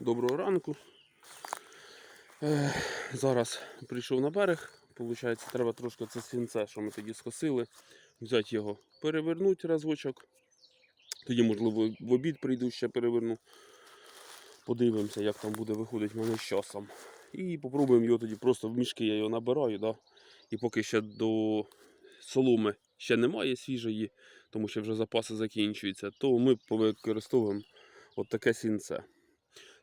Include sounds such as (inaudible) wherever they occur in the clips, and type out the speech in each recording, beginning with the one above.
доброго ранку. Е, зараз прийшов на берег. Получається, треба трошки це свинце, що ми тоді скосили, взяти його, перевернути разочок. Тоді, можливо, в обід прийду ще переверну. Подивимося, як там буде виходити мене з часом. І попробуємо його тоді просто в мішки я його набираю. Да? І поки ще до соломи ще немає свіжої, тому що вже запаси закінчуються, то ми використовуємо от таке сінце.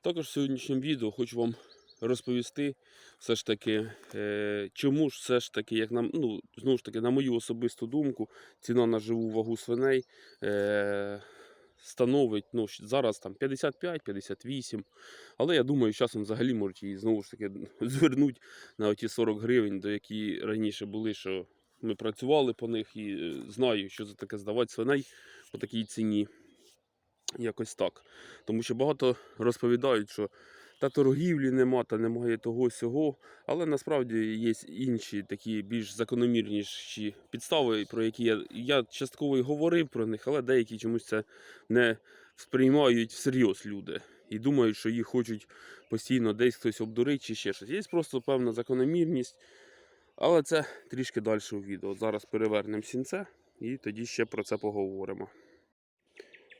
Також в сьогоднішньому відео хочу вам розповісти все ж таки, е, чому ж все ж таки, як нам, ну, знову ж таки, на мою особисту думку, ціна на живу вагу свиней е, становить ну, зараз там 55-58. Але я думаю, часом взагалі можуть її знову ж таки (laughs) звернуть на оті 40 гривень, до які раніше були, що ми працювали по них і е, знаю, що це таке здавати свиней по такій ціні. Якось так. Тому що багато розповідають, що та торгівлі нема, та немає того сього. Але насправді є інші такі більш закономірніші підстави, про які я, я частково і говорив про них, але деякі чомусь це не сприймають всерйоз люди. І думають, що їх хочуть постійно десь хтось обдурить чи ще щось. Є просто певна закономірність. Але це трішки далі у відео. Зараз перевернемо сінце і тоді ще про це поговоримо.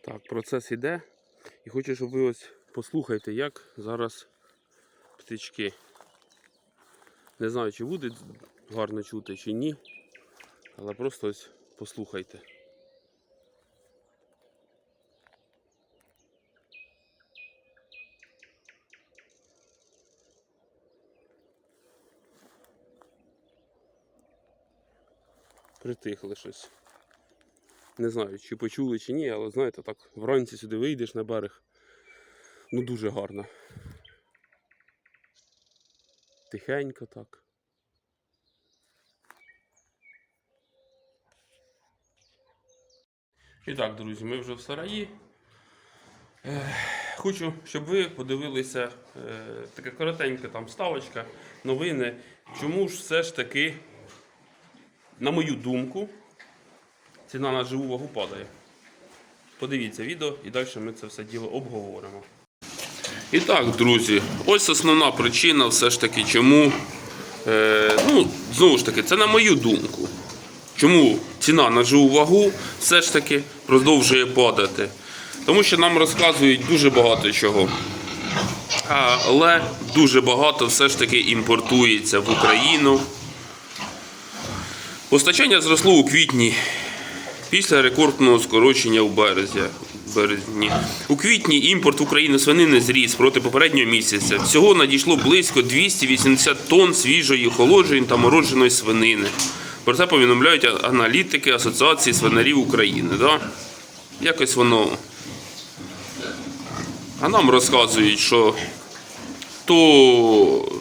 Так, процес іде. І хочу, щоб ви ось послухайте, як зараз птички. Не знаю, чи буде гарно чути, чи ні. Але просто ось послухайте. Притихли щось. Не знаю, чи почули, чи ні, але знаєте, так вранці сюди вийдеш на берег. Ну дуже гарно. Тихенько так. І так, друзі, ми вже в сараї. Хочу, щоб ви подивилися е, така коротенька там ставочка, новини. Чому ж все ж таки, на мою думку, ціна на живу вагу падає. Подивіться відео і далі ми це все діло обговоримо. І так, друзі, ось основна причина все ж таки, чому. Е, ну, знову ж таки, це на мою думку. Чому ціна на живу вагу все ж таки продовжує падати? Тому що нам розказують дуже багато чого. Але дуже багато все ж таки імпортується в Україну. Постачання зросло у квітні після рекордного скорочення в березні. березні. У квітні імпорт в Україну свинини зріс проти попереднього місяця. Всього надійшло близько 280 тонн свіжої охолодженої та мородженої свинини. Про це повідомляють аналітики Асоціації свинарів України. Да? Якось воно. А нам розказують, що то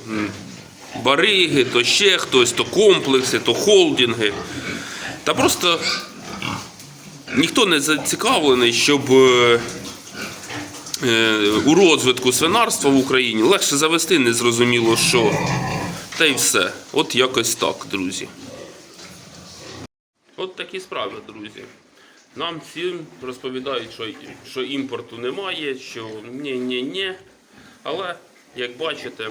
бариги, то ще хтось, то комплекси, то холдинги. Та просто ніхто не зацікавлений, щоб е, е, у розвитку свинарства в Україні легше завести незрозуміло що. Та й все. От якось так, друзі. От такі справи, друзі. Нам всім розповідають, що, що імпорту немає, що ні-ні-ні. Але, як бачите,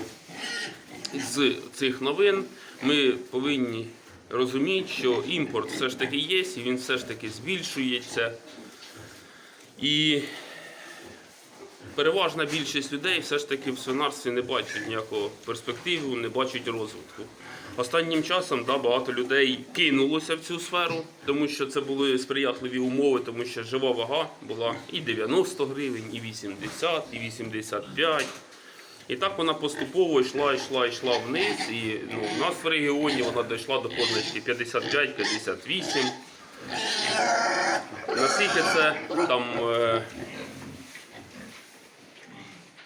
з цих новин ми повинні розуміти, що імпорт все ж таки є, і він все ж таки збільшується. І переважна більшість людей все ж таки в свинарстві не бачать ніякого перспективу, не бачать розвитку. Останнім часом да, багато людей кинулося в цю сферу, тому що це були сприятливі умови, тому що жива вага була і 90 гривень, і 80, і 85. І так вона поступово йшла, йшла, йшла вниз. І ну, у нас в регіоні вона дійшла до позначки 55-58. Наскільки це там е,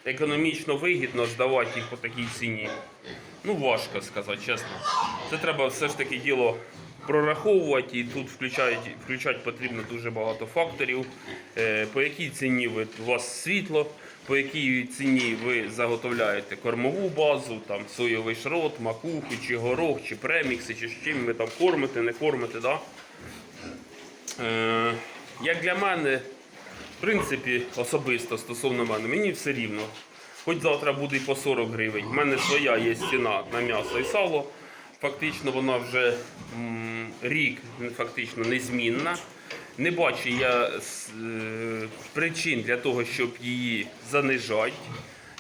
економічно вигідно здавати їх по такій ціні? Ну, важко сказати, чесно. Це треба все ж таки діло прораховувати, і тут включають, включати потрібно дуже багато факторів. Е, по якій ціні у вас світло, по якій ціні ви заготовляєте кормову базу, там соєвий шрот, макуху, чи горох, чи премікси, чи з чим ви там кормите, не кормите. Да? Е, як для мене, в принципі, особисто стосовно мене, мені все рівно. Хоч завтра буде і по 40 гривень. У мене своя є ціна на м'ясо і сало. Фактично вона вже м, рік фактично незмінна. Не бачу я е, причин для того, щоб її занижати.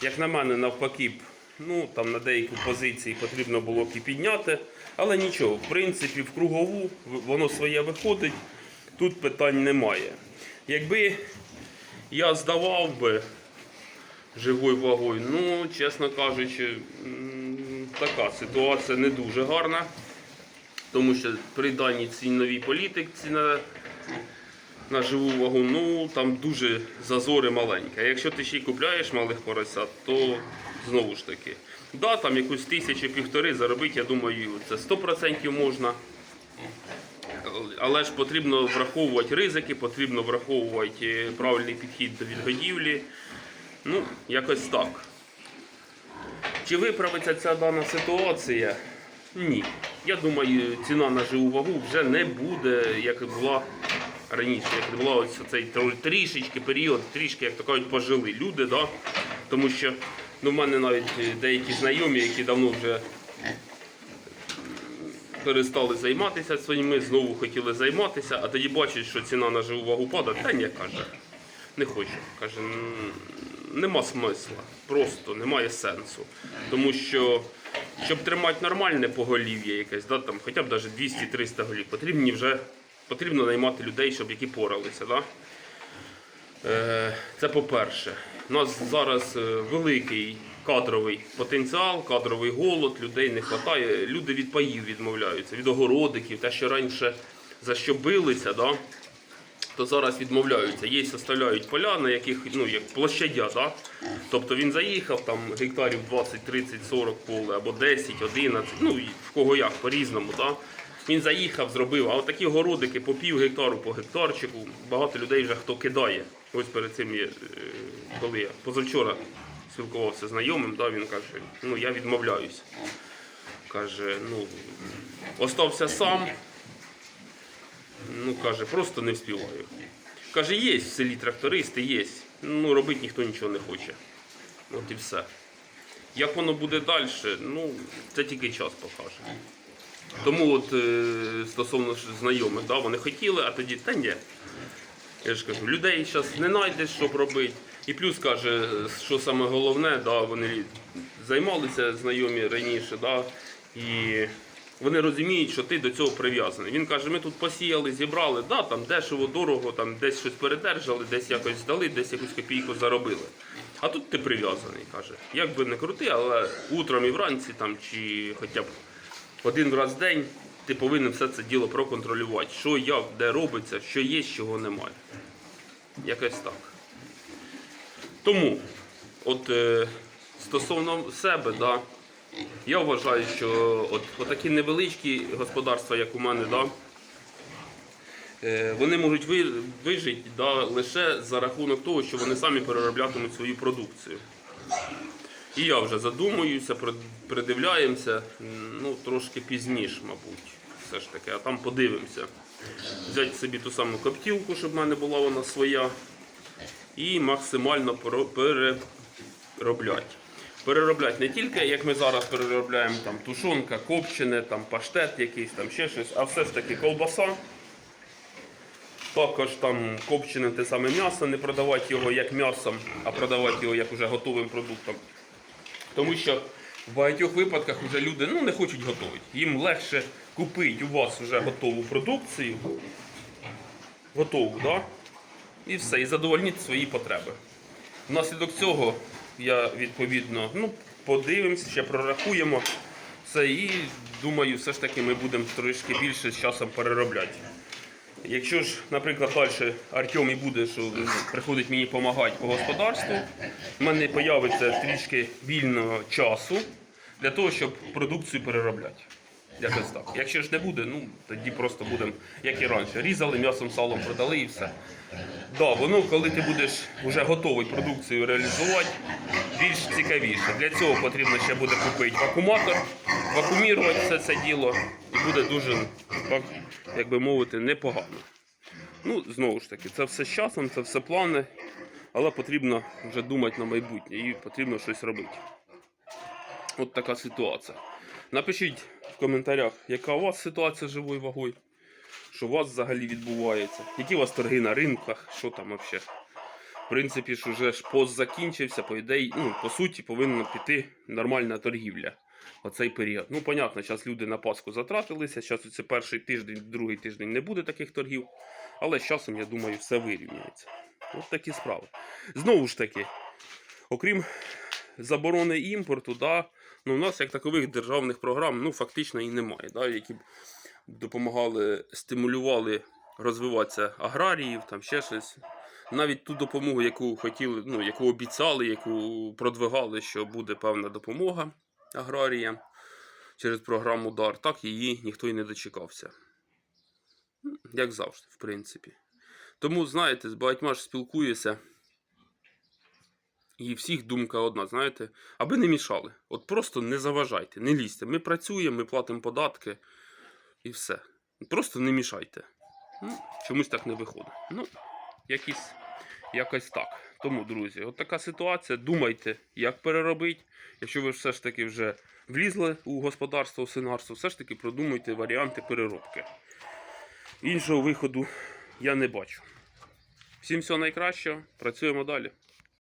Як на мене, навпаки, ну там на деякі позиції потрібно було б і підняти. Але нічого, в принципі, в кругову воно своє виходить, тут питань немає. Якби я здавав би живою вагою, ну, чесно кажучи, така ситуація не дуже гарна. Тому що при даній ціновій політиці на, на живу вагу, ну там дуже зазори маленькі. А якщо ти ще й купляєш малих поросят, то знову ж таки, да, там якусь тисячу півтори заробити, я думаю, це 100% можна. Але ж потрібно враховувати ризики, потрібно враховувати е, правильний підхід до відгодівлі. Ну, якось так. Чи виправиться ця дана ситуація? Ні. Я думаю, ціна на живу вагу вже не буде, як була раніше, як була ось цей трішечки період, трішки, як то кажуть, пожили люди, да? тому що ну, в мене навіть е, деякі знайомі, які давно вже перестали займатися своїми, знову хотіли займатися, а тоді бачать, що ціна на живу вагу падає, та ні, каже, не хочу. Каже, нема смисла, просто немає сенсу. Тому що, щоб тримати нормальне поголів'я якесь, да, там, хоча б навіть 200-300 голів, потрібні вже, потрібно наймати людей, щоб які поралися. Да? Е, Це по-перше. У нас зараз е, великий кадровий потенціал, кадровий голод, людей не вистачає. Люди від паїв відмовляються, від огородиків, те, що раніше за що билися, да? то зараз відмовляються. Є, оставляють поля, на яких ну, як площадя. Да? Тобто він заїхав там гектарів 20, 30, 40 поле або 10, 11, ну в кого як, по-різному. Да? Він заїхав, зробив, а от такі городики по пів гектару, по гектарчику, багато людей вже хто кидає. Ось перед цим є, е, коли я позавчора спілкувався з знайомим, да, він каже, ну я відмовляюсь. Каже, ну, остався сам, ну каже, просто не вспіваю. Каже, є в селі трактористи, є. Ну, робити ніхто нічого не хоче. От і все. Як воно буде далі, ну, це тільки час покаже. Тому от е, стосовно знайомих, да, вони хотіли, а тоді, та ні. Я ж кажу, людей зараз не знайдеш, що робити. І плюс каже, що саме головне, да, вони займалися знайомі раніше, да, і вони розуміють, що ти до цього прив'язаний. Він каже, ми тут посіяли, зібрали, да, там дешево, дорого, там десь щось передержали, десь якось здали, десь якусь копійку заробили. А тут ти прив'язаний, каже. Як би не крути, але утром і вранці там, чи хоча б один раз в день ти повинен все це діло проконтролювати. Що, як, де робиться, що є, чого немає. Якось так. Тому, от е, стосовно себе, да, я вважаю, що от, от такі невеличкі господарства, як у мене, да, е, вони можуть ви- вижити да, лише за рахунок того, що вони самі перероблятимуть свою продукцію. І я вже задумуюся, придивляємося, ну, трошки пізніше, мабуть, все ж таки, а там подивимося. Взяти собі ту саму коптілку, щоб в мене була вона своя, і максимально пере- переробляти. Переробляти не тільки, як ми зараз переробляємо там тушонка, копчене, там паштет якийсь, там ще щось, а все ж таки колбаса. Також там копчене те саме м'ясо, не продавати його як м'ясом, а продавати його як уже готовим продуктом. Тому що в багатьох випадках вже люди ну, не хочуть готувати. Їм легше купити у вас вже готову продукцію, готову, да? і все, і задовольнити свої потреби. Внаслідок цього я відповідно ну, подивимося, ще прорахуємо все і думаю, все ж таки ми будемо трошки більше з часом переробляти. Якщо ж, наприклад, далі Артем і буде, що приходить мені допомагати по господарству, в мене з'явиться трішки вільного часу для того, щоб продукцію переробляти. Якось так. Якщо ж не буде, ну тоді просто будемо, як і раніше, різали, м'ясом, салом продали і все. Да, воно, коли ти будеш вже готовий продукцію реалізувати, більш цікавіше. Для цього потрібно ще буде купити вакууматор, вакуумірувати все це діло, буде дуже, так, як би мовити, непогано. Ну, знову ж таки, це все з часом, це все плани. Але потрібно вже думати на майбутнє і потрібно щось робити. От така ситуація. Напишіть в коментарях, яка у вас ситуація з живою вагою, що у вас взагалі відбувається, які у вас торги на ринках, що там взагалі. В принципі, ж уже ж пост закінчився, по ідеї, ну, по суті, повинна піти нормальна торгівля. Оцей період. Ну, понятно, зараз люди на Пасху затратилися. Зараз це перший тиждень, другий тиждень не буде таких торгів. Але з часом, я думаю, все вирівняється. От такі справи. Знову ж таки, окрім заборони імпорту, да, ну, у нас як такових державних програм ну, фактично і немає, да, які б допомагали, стимулювали розвиватися аграріїв, там ще щось. Навіть ту допомогу, яку хотіли, ну, яку обіцяли, яку продвигали, що буде певна допомога аграріям через програму ДАР, так її ніхто і не дочекався. Ну, Як завжди, в принципі. Тому, знаєте, з багатьма ж спілкуюся. І всіх думка одна, знаєте, аби не мішали. От просто не заважайте, не лізьте. Ми працюємо, ми платимо податки і все. Просто не мішайте. Ну, чомусь так не виходить. Ну, якісь, якось так. Тому, друзі, от така ситуація. Думайте, як переробити. Якщо ви все ж таки вже влізли у господарство, у синарство, все ж таки продумайте варіанти переробки. Іншого виходу я не бачу. Всім всього найкращого, працюємо далі.